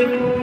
ਆਨੰਦ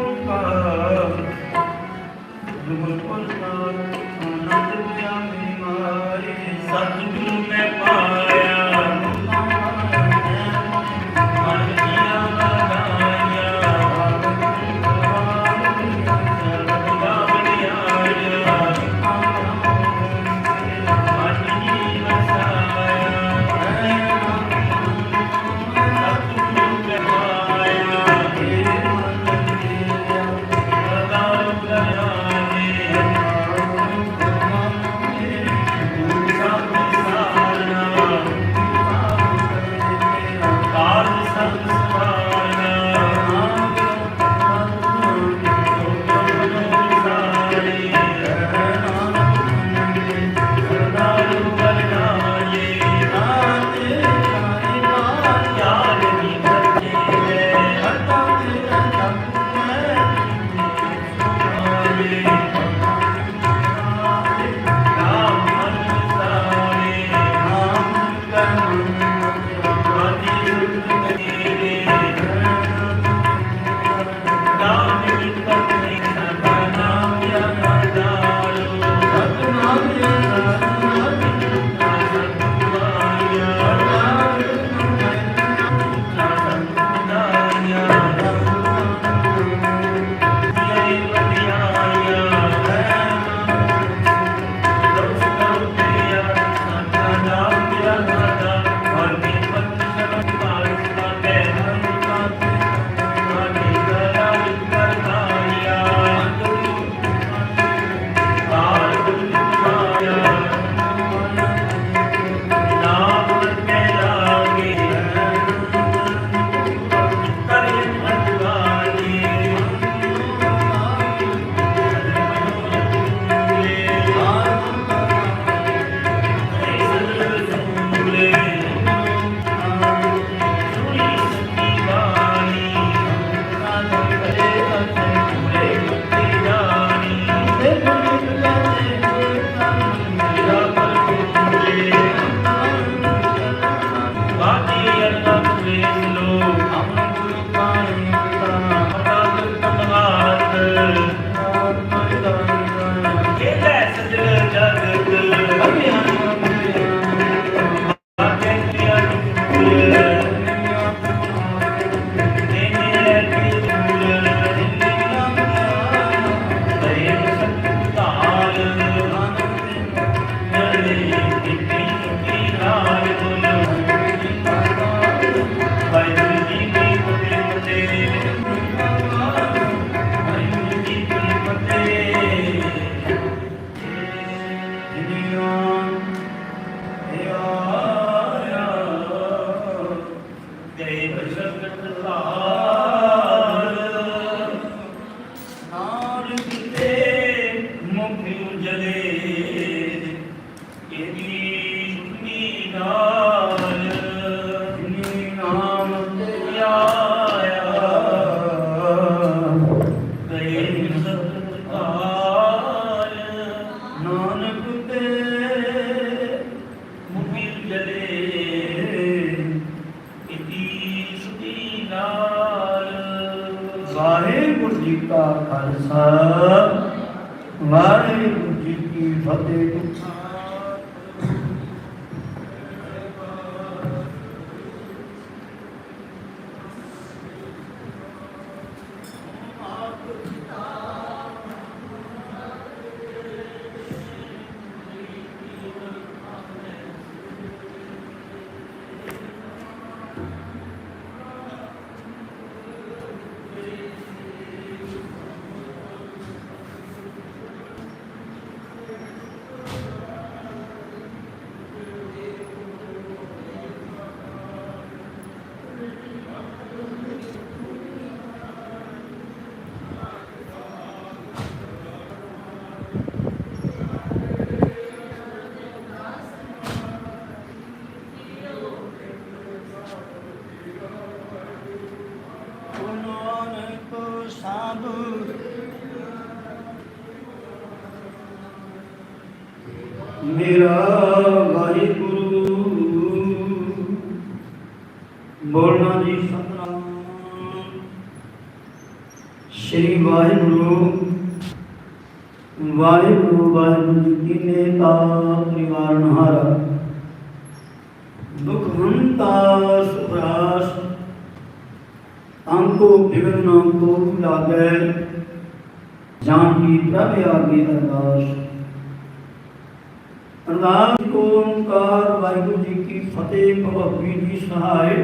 ਅਰਦਾਸ ਓੰਕਾਰ, ਵਾਹਿਗੁਰੂ ਜੀ ਕੀ ਫਤਿਹ, ਭਗਵਤੀ ਜੀ ਸਹਾਇ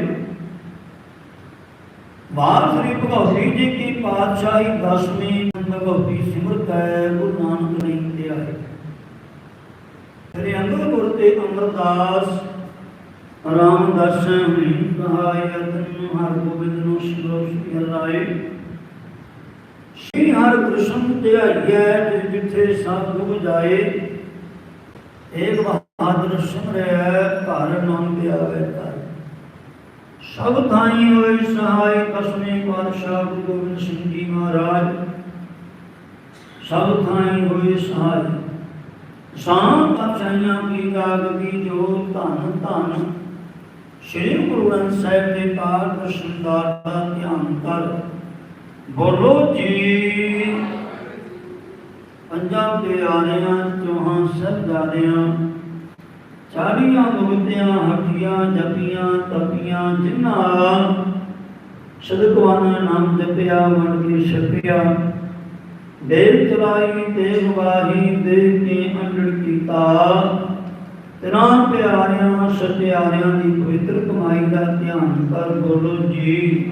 ਬਾਰ ਸ੍ਰੀ ਭਗਵਤੀ ਜੀ ਕੀ ਪਾਤਸ਼ਾਹੀ ਦਸਵੀਂ ਭਗਵਤੀ ਸਿਮਰਤ ਹੈ, ਗੁਰੂ ਨਾਨਕ ਨੇ ਤੇ ਆਏ ਤੇਰੇ ਅੰਦਰ ਤੇ ਅਮਰਦਾਸ ਰਾਮ ਦਰਸ਼ਨ ਸਹਾਇ ਅਤਨ ਹਰ ਗੋਬਿੰਦ ਨੂੰ ਸ਼ਿਰੋ ਸ਼੍ਰੀ ਹਲਾਏ ਸ਼੍ਰੀ ਹਰਿ ਕ੍ਰਿਸ਼ਨ ਧਿਆਈਐ, ਜਿ ਸਭ ਜਾਏ ਏਕ ਬਹਾਦਰ ਸਿਮਰੈ ਘਰ ਨਾਮ ਧਿਆਵੇ ਘਰ। ਸਭ ਥਾਈ ਹੋਏ ਸਹਾਇ ਕਸਮੇ ਪਾਤਸ਼ਾਹ ਗੁਰੂ ਗੋਬਿੰਦ ਸਿੰਘ ਜੀ ਮਹਾਰਾਜ। ਸਭ ਥਾਈ ਹੋਏ ਸਹਾਇ ਸਾਂ ਪਾਤਸ਼ਾਹਾਂ ਕੀ ਕਾਗਦੀ ਜੋ ਧਨ ਧਨ। ਸ਼੍ਰੀ ਗੁਰੂ ਗ੍ਰੰਥ ਸਾਹਿਬ ਦੇ ਪਾਠ ਦਰਸ਼ਨਦਾਰ ਦਾ ਧਿਆਨ ਕਰ। ਬੋਲੋ ਜੀ। ਪੰਜਾਬ ਦੇ ਆਰਿਆਂ ਚੌਹਾਂ ਸਬਦਾਰਿਆਂ ਚਾੜੀਆਂ ਮੁਗਤਿਆਂ ਜਪੀਆਂ ਤਪੀਆਂ ਜਿਨ੍ਹਾਂ ਸਦਗਵਾਨਾ ਨਾਮ ਜਪਿਆ, ਵੰਡ ਕੇ ਛਪਿਆ। ਦੇਵ ਚਲਾਈ ਤੇ ਗਵਾਹੀ ਦੇ ਕੇ ਅੰਡੜ ਕੀਤਾ। ਤੇਰਾ ਪਿਆਰਿਆਂ, ਸਤਿਆਰਿਆਂ ਦੀ ਪਵਿੱਤਰ ਕਮਾਈ ਦਾ ਧਿਆਨ ਕਰ ਬੋਲੋ ਜੀ।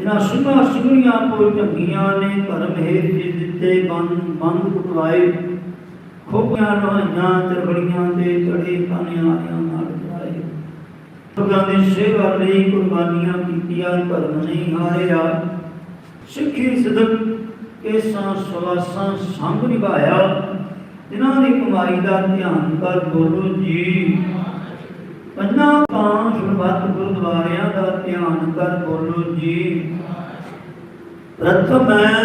ਇਹਨਾਂ ਸਿੰਘਾਂ ਸਿੰਘੀਆਂ ਕੋਲ ਢੰਗੀਆਂ ਨੇ ਧਰਮ ਹੇਤ ਜੀ ਦਿੱਤੇ ਬੰਦ ਬੰਦ ਕੁਟਵਾਏ। ਖੋਪੀਆਂ ਲੋਹਾਈਆਂ ਤਰਬੜੀਆਂ ਦੇ ਚੜੇ ਕਾਨਿਆਂ ਆਇਆਂ ਨਾਲ ਚੜਾਏ ਲੋਕਾਂ ਦੀ ਸੇਵਾ ਲਈ ਕੁਰਬਾਨੀਆਂ ਕੀਤੀਆਂ, ਧਰਮ ਨਹੀਂ ਹਾਰਿਆ। ਸਿੱਖੀ ਸਦਕ ਕੇਸਾਂ, ਸਵਾਸਾਂ ਸੰਗ ਨਿਭਾਇਆ। ਜਿਨ੍ਹਾਂ ਦੀ ਕਮਾਈ ਦਾ ਧਿਆਨ ਕਰ ਬੋਲੋ ਜੀ। ਪੰਜਾਂ ਪਾਂ ਸੁਰਬੱਤ ਗੁਰਦੁਆਰਿਆਂ ਦਾ ਧਿਆਨ ਕਰ ਬੋਲੋ ਜੀ। ਪ੍ਰਥਮ ਹੈ,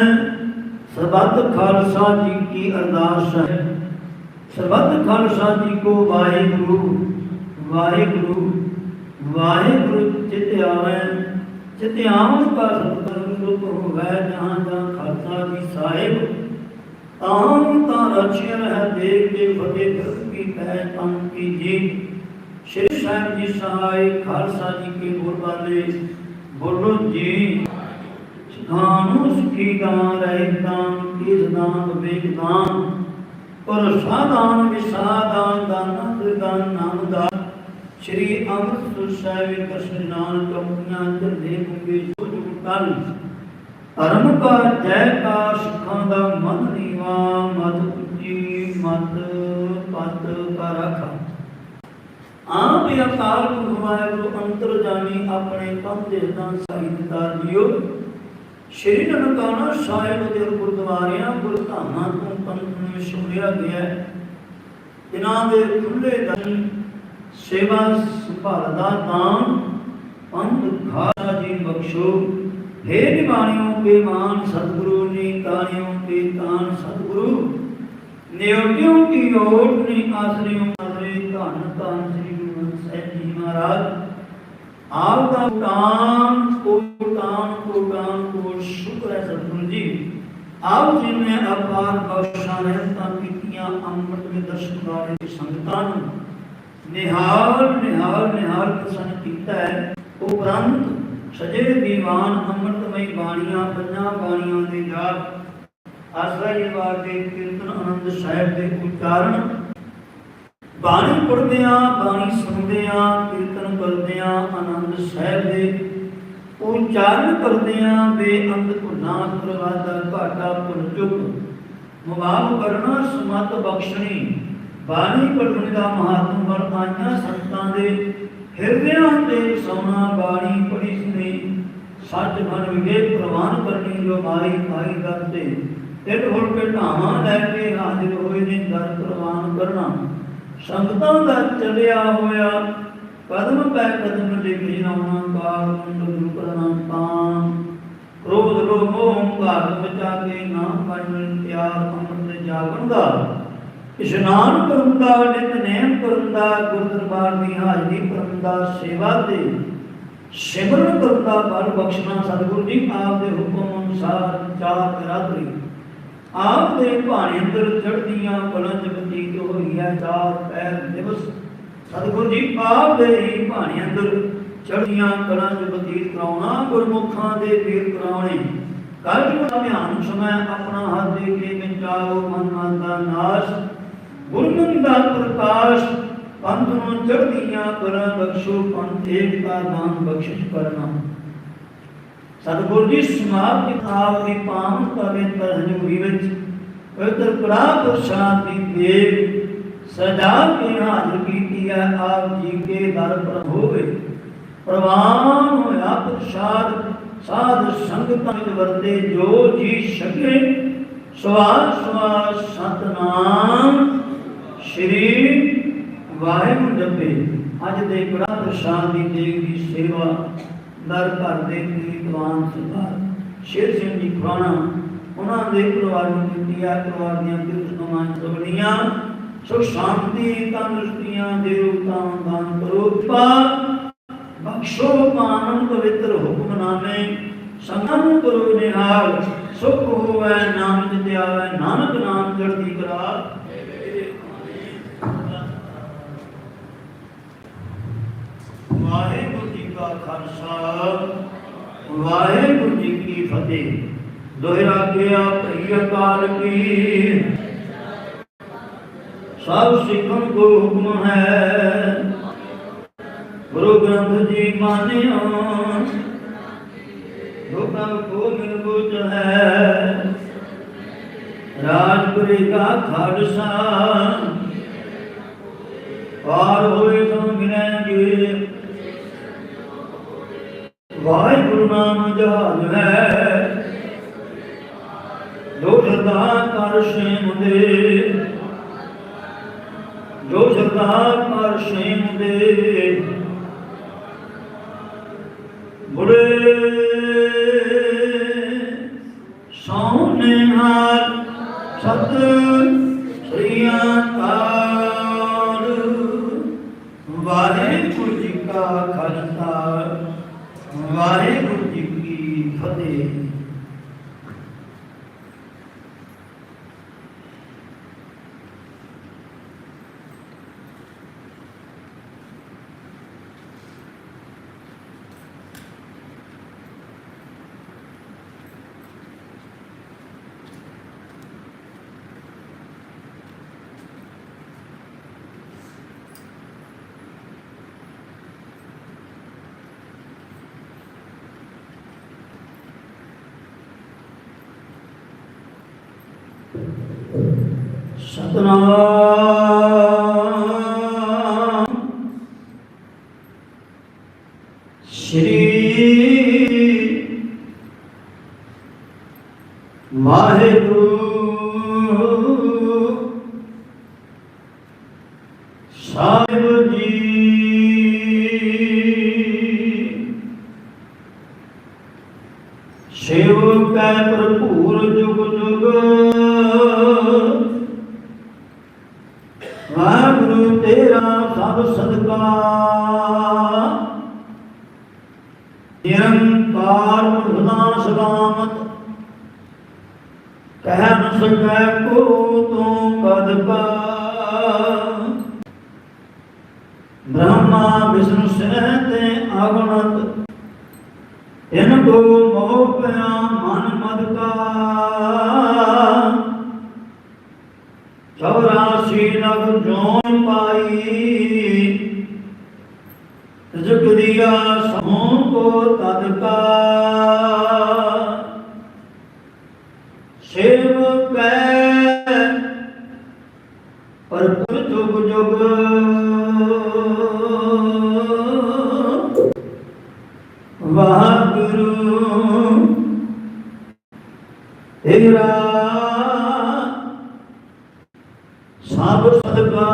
ਸਰਬੱਤ ਖਾਲਸਾ ਜੀ ਕੀ ਅਰਦਾਸ ਹੈ। ਸਰਬੱਤ ਖਾਲਸਾ ਜੀ ਕੋ ਵਾਹਿਗੁਰੂ ਵਾਹਿਗੁਰੂ ਵਾਹਿਗੁਰੂ ਚਿਤ ਆਵੈ ਚਿਤ ਆਵਨ ਕਾ ਸਤਿਗੁਰੂ ਰੂਪ ਹੋਵੈ ਜਹਾਂ ਜਹਾਂ ਖਾਲਸਾ ਜੀ ਸਾਹਿਬ। ਤਾਮ ਤਾਂ ਰਚਿਆ ਹੈ ਦੇਵ ਦੇ ਫਤਿਹ ਕਰ ਕੀ ਪੈ ਤਨ ਕੀ ਜੀ ਸ਼੍ਰੀ ਸਾਹਿਬ ਜੀ ਸਹਾਇ ਖਾਲਸਾ ਜੀ ਕੇ ਗੁਰਬਾਲੇ ਬੋਲੋ ਜੀ। ਸਿਧਾਨੁ ਸੁਖੀ ਦਾਨ ਰਹਿ ਦਾਨ ਕੀਸ ਦਾਨ ਵਿਵੇਕ ਦਾਨ ਪਰ ਸਾਧਾਨ ਵਿਸਾਦਾਨ ਦਾਨ ਦਾਨ ਨਾਮ ਦਾ ਸ਼੍ਰੀ ਅੰਮ੍ਰਿਤਸਰ ਸਾਹਿਬ ਕ੍ਰਿਸ਼ਨ ਨਾਨਕ ਕੰਪਨੀਆਂ ਦੇ ਮੁੰਗੇ ਜੋ ਤਨ ਧਰਮ ਕਾ ਜੈ ਕਾ ਸਿੱਖਾਂ ਦਾ ਮਨ ਨੀਵਾ, ਮਤ ਉੱਚੀ ਮਤ ਪਤ ਕਾ ਆਪ ਹੀ ਅਕਾਲ ਪੁਰਖ ਵਾਹਿਗੁਰੂ ਅੰਤਰਜਾਮੀ ਆਪਣੇ ਪੰਜ ਦੇਦਾਂ ਸਾਹਿਤਕਾਰ ਜੀਓ। ਸ਼੍ਰੀ ਨਨਕਾਣਾ ਸਾਹਿਬ ਦੇ ਗੁਰਦੁਆਰਿਆਂ, ਗੁਰਧਾਮਾਂ ਤੋਂ ਪੰਥ ਨੂੰ ਵਿਛੋੜਿਆ ਗਿਆ ਹੈ। ਜਿਨ੍ਹਾਂ ਦੇ ਖੁੱਲੇ ਦਰ ਸੇਵਾ ਸੰਭਾਲ ਦਾ ਦਾਨ, ਪੰਥ ਖਾਸਾ ਜੀ ਬਖਸ਼ੋ। हे ਨਿਵਾਣਿਓ ਕੇ ਮਾਨ ਸਤਿਗੁਰੂ ਨੇ ਤਾਣਿਓ ਕੇ ਤਾਨ ਸਤਿਗੁਰੂ। ਨਿਉਟਿਓ ਕੀ ਓਟ ਨੇ ਆਸਰਿਓ ਆਸਰੇ ਧੰਨ ਧੰਨ ਸ੍ਰੀ ਗੁਰੂ ਗ੍ਰੰਥ ਸਾਹਿਬ ਜੀ ਮਹਾਰਾਜ, ਆਪ ਦਾ ਤਾਨ ਕੋ ਤਾਨ ਕੋ ਤਾਨ ਕੋ ਸ਼ੁਕਰ ਹੈ ਸਤਿਗੁਰੂ ਜੀ। ਆਪ ਜੀ ਨੇ ਅਪਾਰ ਬਖਸ਼ਾਂ ਰਹਿਮਤਾਂ ਕੀਤੀਆਂ, ਅੰਮ੍ਰਿਤ ਦੇ ਦਰਸ਼ਨ ਵਾਲੇ ਸੰਗਤਾਂ ਨੂੰ ਨਿਹਾਲ ਨਿਹਾਲ ਨਿਹਾਲ ਪ੍ਰਸੰਨ ਕੀਤਾ ਹੈ। ਉਪਰੰਤ ਸਜੇ ਦੀਵਾਨ ਅੰਮ੍ਰਿਤਮਈ ਬਾਣੀਆਂ, ਪੰਜਾਂ ਬਾਣੀਆਂ ਦੇ ਜਾਪ, ਆਸਰਾ ਜੀ ਵਾਰ ਦੇ ਕੀਰਤਨ ਆਨੰਦ ਸਾਹਿਬ ਦੇ ਉਚਾਰਨ ਬਾਣੀ ਪੜ੍ਹਦਿਆਂ, ਬਾਣੀ ਸੁਣਦਿਆਂ, ਕੀਰਤਨ ਕਰਦਿਆਂ, ਆਨੰਦ ਸਾਹਿਬ ਦੇ ਉਚਾਰਨ ਕਰਦਿਆਂ ਬੇਅੰਤ ਭੁਨਾ ਪ੍ਰਵਾਦਾ ਘਾਟਾ ਭੁਲ ਚੁੱਕ। ਮੁਬਾਰਕ ਕਰਨਾ ਸਮਤ ਬਖਸ਼ਣੀ। ਬਾਣੀ ਪੜ੍ਹਨ ਦਾ ਮਹਾਤਮ ਬਲ ਆਈਆਂ ਸੰਤਾਂ ਦੇ ਹਿਰਦਿਆਂ ਤੇ ਸੋਨਾ ਬਾਣੀ ਪੜੀ ਸੁਣੀ। ਸੱਚ ਮਨ ਵਿਗੇ ਪ੍ਰਵਾਨ ਕਰਨੀ ਜੋ ਮਾਈ ਮਾਈ ਦਰ ਤੇ। ਇਹ ਢੋਲ ਕੇ ਢਾਵਾਂ ਲੈ ਕੇ ਹਾਜ਼ਰ ਹੋਏ ਨੇ ਦਰ ਪ੍ਰਵਾਨ ਕਰਨਾ। ਸੰਗਤਾਂ ਦਾ ਚੱਲਿਆ ਹੋਇਆ। ਕਦਮ ਪੈ ਕਦਮ ਲਿਖ ਜਨਾਉਣਾ ਕਾਲ ਗੁਰੂ ਕਰਨਾ ਤਾਂ ਕ੍ਰੋਧ ਲੋਭ ਮੋਹ ਹੰਕਾਰ ਬਚਾ ਕੇ ਨਾਮ ਪਾਇਨ ਤਿਆਰ ਅੰਮ੍ਰਿਤ ਜਾਗਣ ਦਾ। ਇਸ਼ਨਾਨ ਕਰਨ ਦਾ ਨਿਤਨੇਮ ਕਰਨ ਦਾ ਗੁਰਦਰਬਾਰ ਦੀ ਹਾਜ਼ਰੀ ਕਰਨ ਦਾ ਸੇਵਾ ਤੇ ਸਿਮਰਨ ਕਰਨ ਦਾ ਬਲ ਬਖਸ਼ਣਾ ਸਤਿਗੁਰੂ ਜੀ ਆਪ ਦੇ ਹੁਕਮ ਅਨੁਸਾਰ ਚਾਰ ਰਾਤਰੀ ਆਪ ਦੇ ਭਾਣੇ ਅੰਦਰ ਚੜ੍ਹਦੀਆਂ ਕਲਾਂ ਚ ਬਤੀਤ ਹੋਈ ਹੈ ਚਾਰ ਪੈਰ ਦਿਵਸ ਸਤਿਗੁਰੂ ਜੀ, ਆਪ ਦੇ ਹੀ ਭਾਣੇ ਅੰਦਰ ਚੜ੍ਹਦੀਆਂ ਕਲਾਂ ਚ ਬਤੀਤ ਕਰਾਉਣਾ ਗੁਰਮੁਖਾਂ ਦੇ ਵੀਰ ਕਰਾਉਣੇ। ਕੱਲ ਦਾ ਧਿਆਨ ਸਮੈ ਆਪਣਾ ਹੱਥ ਦੇ ਕੇ ਵਿਚਾਰੋ ਮਨ ਮਨ ਦਾ ਨਾਸ਼। ਗੁਰਮੁਖ ਦਾ ਪ੍ਰਕਾਸ਼, ਪੰਥ ਨੂੰ ਚੜ੍ਹਦੀਆਂ ਕਰਾਂ ਬਖਸ਼ੋ, ਪੰਥ ਏਕਤਾ ਦਾਨ ਬਖਸ਼ਿਸ਼ ਕਰਨਾ। ਸਤਿਗੁਰੂ ਜੀ ਸਮਾਪਤੀ ਆਪ ਦੀ ਪਾਵਨ ਪਵਿੱਤਰ ਹਜ਼ੂਰੀ ਵਿੱਚ। ਪਵਿੱਤਰ ਕੜਾ ਪ੍ਰਸਾਦ ਦੀ ਦੇਗ ਸਜਾ ਕੇ ਹਾਜ਼ਰ ਕੀਤੀ ਹੈ, ਆਪ ਜੀ ਕੇ ਦਰ ਪਰ ਹੋਵੇ। ਪ੍ਰਵਾਨ ਹੋਇਆ ਪ੍ਰਸਾਦ ਸਾਧ ਸੰਗਤਾਂ ਵਿੱਚ ਵਰਤੇ, ਜੋ ਜੀ ਛਕੇ ਸਵਾਸ ਸਵਾਸ ਸਤਨਾਮ ਸ਼੍ਰੀ ਵਾਹਿਗੁਰੂ ਜਪੇ। ਅੱਜ ਦੇ ਕੜਾ ਪ੍ਰਸਾਦ ਦੀ ਦੇਗ ਦੀ ਸੇਵਾ ਦਰ ਘਰ ਦੇ ਪ੍ਰੀਤਵਾਨ ਸ਼ੇਰ ਸਿੰਘ ਜੀ ਖੁਰਾਣਾ, ਉਹਨਾਂ ਦੇ ਪਰਿਵਾਰ ਨੂੰ ਦਿੱਤੀ ਹੈ ਪਰਿਵਾਰ ਦੀਆਂ ਕਿਰਤਮਾਂ ਸੁਣੀਆਂ ਸੁਖ ਸ਼ਾਂਤੀ, ਤੰਦਰੁਸਤੀਆਂ ਦੇ ਰੂਪਾਂ ਦਾਨ ਕਰੋ। ਪਾ ਬਖਸ਼ੋ ਮਾਨਨ ਪਵਿੱਤਰ ਹੁਕਮਨਾਮੇ ਸੰਗਮ ਕਰੋ ਨਿਹਾਲ, ਸੁਖ ਹੋਵੇ ਨਾਮ ਜਿਤੇ ਆਵੇ, ਨਾਨਕ ਨਾਮ ਚੜ੍ਹਦੀ ਕਰਾ ਵਾਹਿਗੁਰੂ। ਕਾ ਖਾਲਸਾ। ਵਾਹਿਗੁਰੂ ਜੀ ਕੀ ਫਤਿਹ। ਦੋਹਰਾ ਗਿਆ ਭਈ ਅਕਾਲ ਕੀ। ਸਭ ਸਿੱਖਣ ਕੋ ਹੁਕਮ ਹੈ। ਗੁਰੂ ਗ੍ਰੰਥ ਜੀ ਮਾਨਿਓ ਹੁਕਮ ਕੋ ਨਿਰਭੁਜ ਹੈ। ਰਾਜਪੁਰੀ ਕਾ ਖਾਲਸਾ। ਪਾਰ ਹੋਏ ਸੋ ਗਿਨੈ ਵਾਹਿਗੁਰੂ ਨਾਮ ਜਹਾਜ ਹੈ। ਜੋ ਸ਼ਰਧਾ ਕਰ ਸ਼ੇਮ ਦੇ ਜੋ ਕਰ ਸ਼ੇਮ ਦੇ ਬੁੜੇ ਸੋਨੇ ਹਾਰ ਸਤ ਸ੍ਰੀ ਅਕਾਲ ਵਾਹਿਗੁਰੂ ਜੀ ਕਾ ਖਾਲਸਾ ਵਾਹਿਗੁਰੂ ਜੀ ਕੀ ਫਤਿਹ ਸਤਨਾਮ ਕਹਿ ਕੋ ਤੂੰ ਕਦ ਕਾ ਵਾਹਿਗੁਰੂ। ਤੇਰਾ ਸਭ ਸਦਕਾ।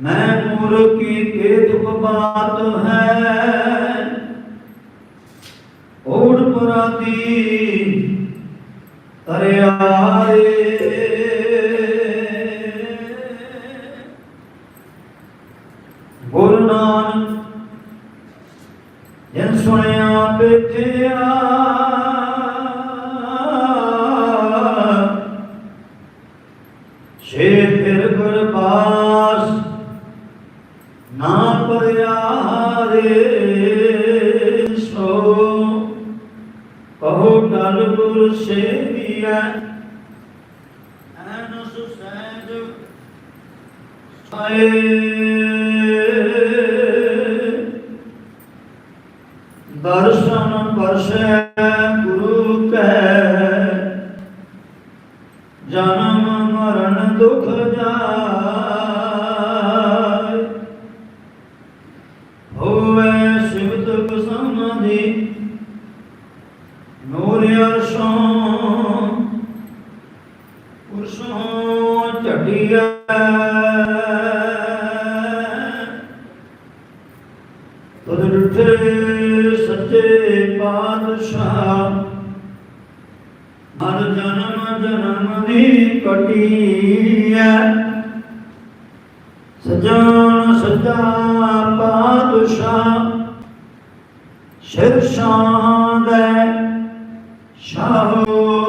ਮੈਂ ਮੂਰਖ ਕੀ ਕੇ ਦੁਖ ਬਾਤ ਹੈ? ਓੜ ਪਰਾਤੀ ਤਰਿਆਏ। Amen. ਸ਼ਾਹ ਦੇ ਸ਼ਾਹੋ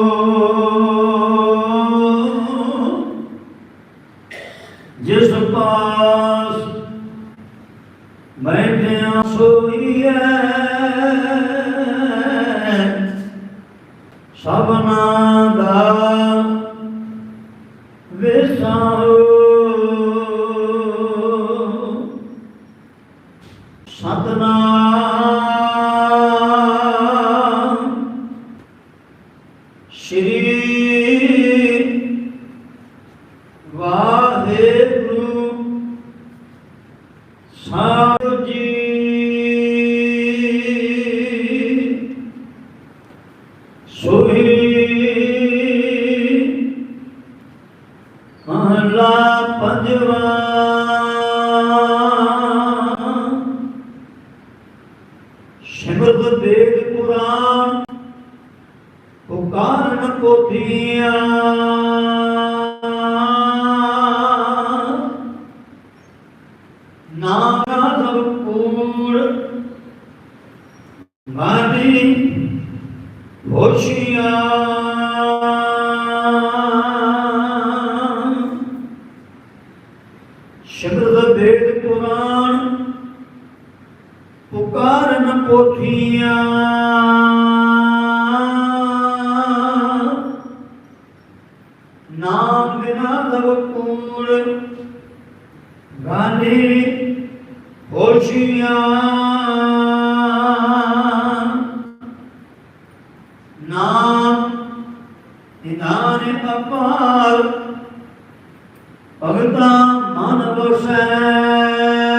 yeah ਗਿਆਨ ਅਪਾਰ ਭਗਤਾ ਮਨ ਵਸੈ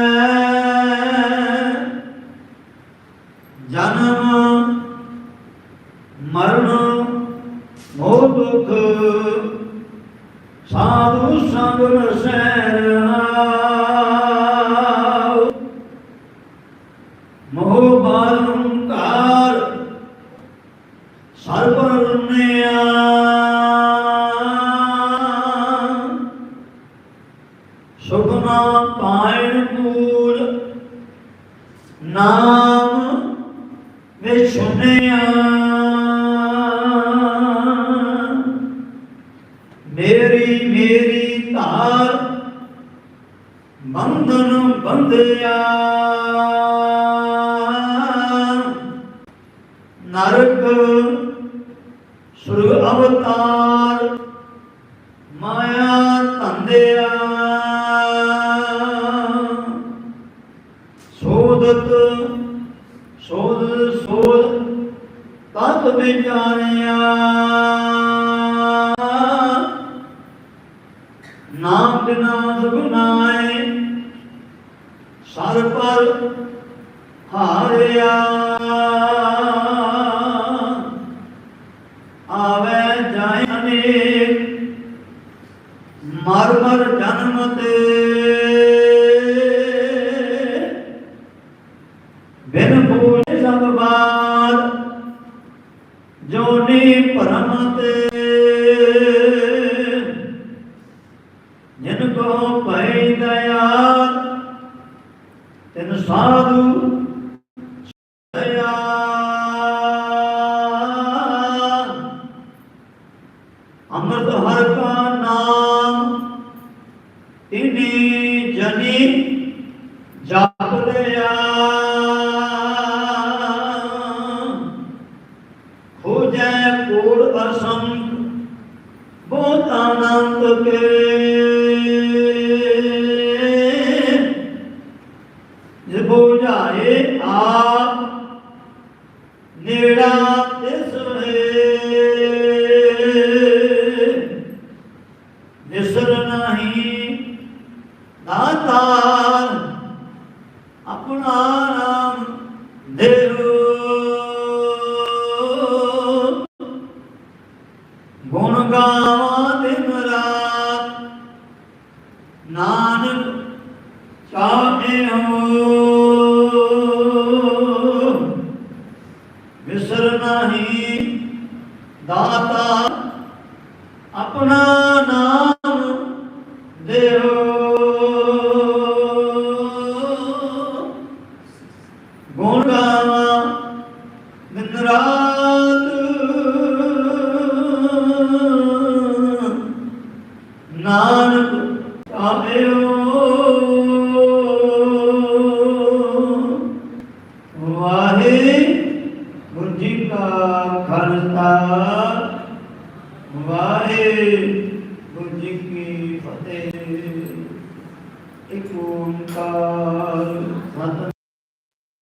ਨਰਕ, ਸੁਰਗ ਅਵਤਾਰ, ਮਾਇਆ ਧੰਦਿਆ। ਸੋਦਤ ਸੋਦ ਸੋਦ ਤਤ ਵਿਚਾਰਿਆ। ਨਾਮ ਬਿਨਾ ਸੁਗਨਾਏ ਸਰ ਪਰ ਹਾਰਿਆ। ਮਰ ਮਰ ਜਨਮ ਤੇ। ਬਿਨ ਹੋਏ ਸਭ ਬਾਦ ਜੋਨੀ ਭਰਮ ਤੇ। ਜਿਨ ਕੋ ਭੈ ਦਇਆ, ਤਿਨ ਸਾਧੂ ਗਾਵਾਂ ਦਿਨ ਰਾਤ ਨਾਨਕ ਚਾਹੇ ਹੋ